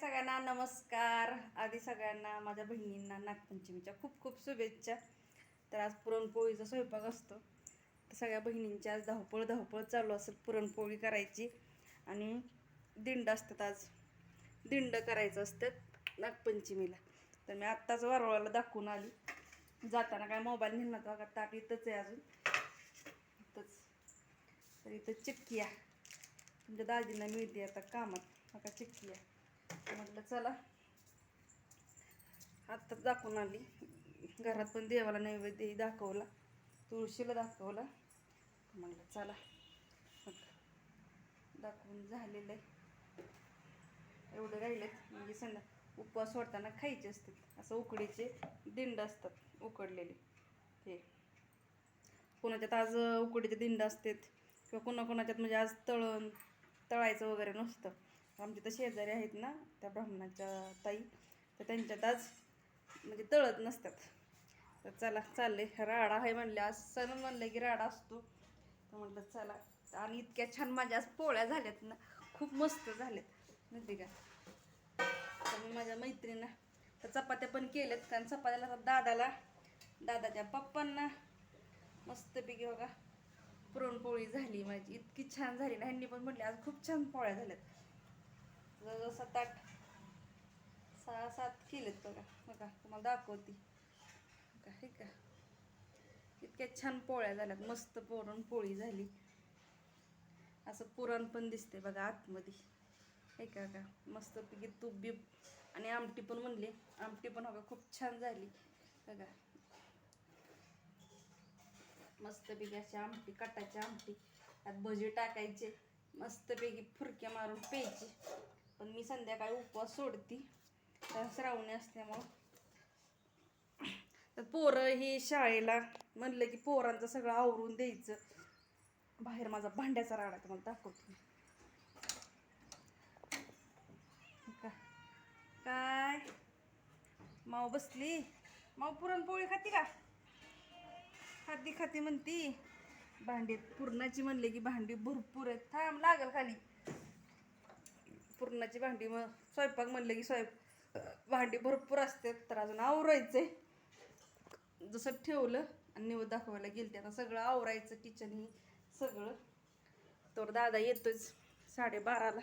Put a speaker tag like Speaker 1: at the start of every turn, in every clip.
Speaker 1: सगळ्यांना नमस्कार. आधी सगळ्यांना माझ्या बहिणींना नागपंचमीच्या खूप खूप शुभेच्छा. तर आज पुरणपोळीचा स्वयंपाक असतो. तर सगळ्या बहिणींची आज धावपळ धावपळ चालू असेल पुरणपोळी करायची. आणि दिंड असतात आज. दिंड करायचं असतात नागपंचमीला. तर मी आत्ताच वारोळाला दाखवून आली. जाताना काय मोबाईल नेला नव्हता का ताप इथंच आहे अजून. इथंच. तर इथं चिक्की आहे. तुमच्या दाजींना मिळते आता कामात. मका चिक्की आहे. म्हटलं चला. आत्ताच दाखवून आली. घरात पण देवाला नैवेद्यही दाखवला. तुळशीला दाखवला. म्हटलं चला. मग दाखवून झालेलं आहे. एवढं राहिलेत म्हणजे संध्या उपवास सोडताना खायचे असतात. असं उकडीचे दिंड असतात उकडलेले. हे कोणाच्यात आज उकडीचे दिंड असतात किंवा कोणाकोणाच्यात म्हणजे आज तळण तळायचं वगैरे नसतं. आमचे तर शेजारी आहेत ना त्या ब्राह्मणाच्या ताई तर त्यांच्यात आज म्हणजे तळत नसतात. तर चला चालले. राडा आहे म्हणले आज सण म्हणलं की राडा असतो. तर म्हटलं चला. आणि इतक्या छान माझ्या आज पोळ्या झाल्यात ना खूप मस्त झाल्यात. माहिती का? तर मी माझ्या मैत्रिणींना तर चपात्या पण केल्यात. कारण चपात्याला दादाला दादाच्या पप्पांना मस्तपैकी बघा पुरणपोळी झाली माझी. इतकी छान झाली ना. ह्यांनी पण म्हटले आज खूप छान पोळ्या झाल्यात. जवळजवळ सात आठ सहा सात केलेत बघा. बघा तुम्हाला दाखवते. का हे का? इतक्या छान पोळ्या झाल्यात. मस्त पुरण पोळी झाली. असं पुरण पण दिसते बघा आतमध्ये. हे का का? मस्तपैकी तूप बीप आणि आमटी पण म्हणली. आमटी पण बघा खूप छान झाली. बघा. मस्तपैकी अशी आमटी कटाची आमटी. त्यात भजी टाकायचे. मस्तपैकी फुरक्या मारून प्यायची. पण मी संध्याकाळी उपवास सोडती. तर श्रावणी असल्यामुळं. तर पोरं हे शाळेला म्हणलं की पोरांचं सगळं आवरून द्यायचं. बाहेर माझा भांड्याचा राडा तुम्हाला दाखवते का? काय? माव बसली? माव पुरणपोळी खाती का? खाती खाती म्हणती. भांडी पुरणाची म्हणले की भांडी भरपूर आहेत. थांब लागल खाली. पुरणाची भांडी मग स्वयंपाक म्हणलं की स्वयं भांडी भरपूर असते तर अजून आवरायचे जसं ठेवलं आणि निवड दाखवायला गेलते आता सगळं आवरायचं किचन ही सगळं. तर दादा येतोच साडेबाराला.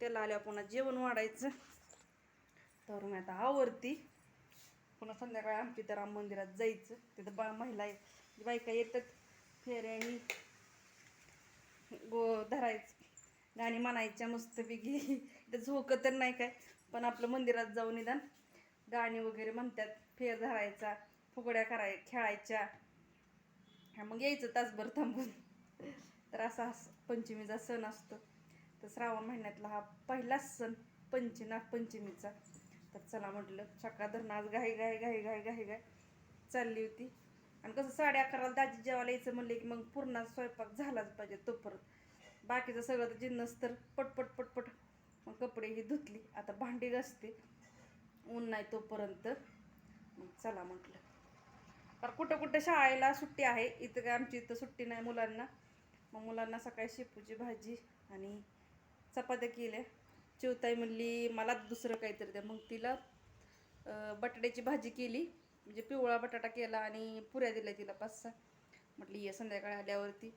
Speaker 1: त्याला आल्यावर पुन्हा जेवण वाढायचं. तर मी आता आवरती. पुन्हा संध्याकाळी आमची तर राम मंदिरात जायचं. तिथं बा महिला बायका येतात. फेऱ्याही गो धरायचं. गाणी म्हणायच्या मस्तपैकी. इथं झोकं तर नाही काय पण आपलं मंदिरात जाऊन निदान गाणी वगैरे म्हणतात फेर धरायचा फुगड्या कराय खेळायच्या. हा मग यायचं तासभर थांबून. तर असा पंचमीचा सण असतो. तर श्रावण महिन्यातला हा पहिलाच सण पंची पंचमीचा. तर चला म्हटलं चक्का धरणं आज घाई घाई घाई घाई घाई घाई चालली होती. आणि कसं साडे अकराला दाजी जेवायला यायचं म्हणले की मग पूर्ण स्वयंपाक झालाच पाहिजे तोपर्यंत. बाकीचं सगळं तर जिन्नस तर पटपट पटपट मग कपडे ही धुतली. आता भांडी घासते. ऊन नाही तोपर्यंत. मग चला म्हटलं. तर कुठं कुठं शाळेला सुट्टी आहे. इथं काय आमची इथं सुट्टी नाही मुलांना. मग मुलांना सकाळी शेपूची भाजी आणि चपात्या केल्या. चिवताई म्हणली मला दुसरं काहीतरी द्या. मग तिला बटाट्याची भाजी केली. म्हणजे पिवळा बटाटा केला आणि पुऱ्या दिल्या तिला पाच सहा. म्हटली ये संध्याकाळी आल्यावरती.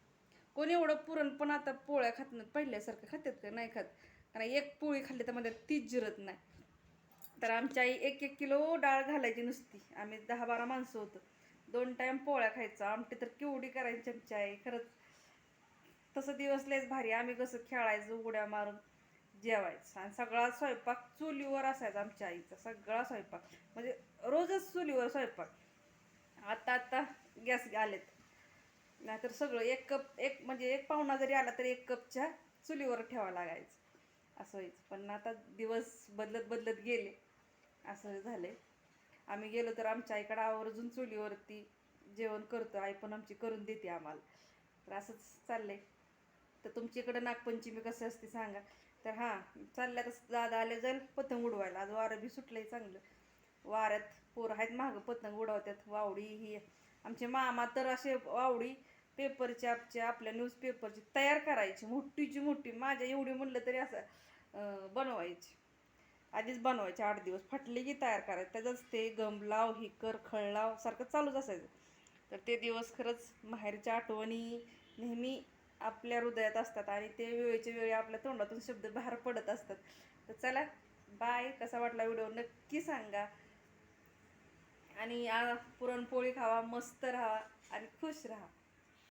Speaker 1: कोणी एवढं पुरण पण आता पोळ्या खात नाहीत पहिल्यासारखं खातात का? नाही खात. कारण एक पोळी खाल्ली तर मध्ये तीच जिरत नाही. तर आमची आई एक एक किलो डाळ घालायची नुसती. आम्ही दहा बारा माणसं होतो. दोन टाईम पोळ्या खायचो. आमटी तर केवढी करायची आमची आई. खरंच तसं दिवस लयच भारी. आम्ही कसं खेळायचं उड्या मारून जेवायचं. आणि सगळा स्वयंपाक चुलीवर असायचा आमच्या आईचा. सगळा स्वयंपाक. म्हणजे रोजच चुलीवर स्वयंपाक. आता आता गॅस आलेत. नाहीतर सगळं एक कप एक म्हणजे एक पाहुणा जरी आला तरी एक कप चहा चुलीवर ठेवा लागायचं. असं व्हायचं. पण आता दिवस बदलत बदलत गेले. असं झालंय. आम्ही गेलो तर आमच्या आईकडं आवर्जून चुलीवरती जेवण करतो. आई पण आमची करून देते आम्हाला. तर असंच चाललंय. तर तुमच्याकडं नागपंचमी कसं असते सांगा. तर हां चालल्या तसं दादा आले जाईल पतंग उडवायला. आज वारं बी सुटलंय चांगलं. वाऱ्यात पोरं आहेत मागं पतंग उडवतात. वावडी ही आमचे मामा तर असे आवडी पेपरच्या आपच्या आपल्या न्यूजपेपरची तयार करायची मोठीची मोठी. माझ्या एवढी म्हणलं तरी असं बनवायची. आधीच बनवायचे आठ दिवस. फाटले की तयार करायचे. त्याचंच ते गम लाव हे कर खळ लाव सारखं चालूच असायचं. तर ते दिवस खरंच माहेरच्या आठवणी नेहमी आपल्या हृदयात असतात आणि ते वेळेच्या वेळी आपल्या तोंडातून शब्द बाहेर पडत असतात. तर चला बाय कसा वाटला व्हिडिओ नक्की सांगा. आणि या पुरणपोळी खावा मस्त राहा आणि खुश राहा.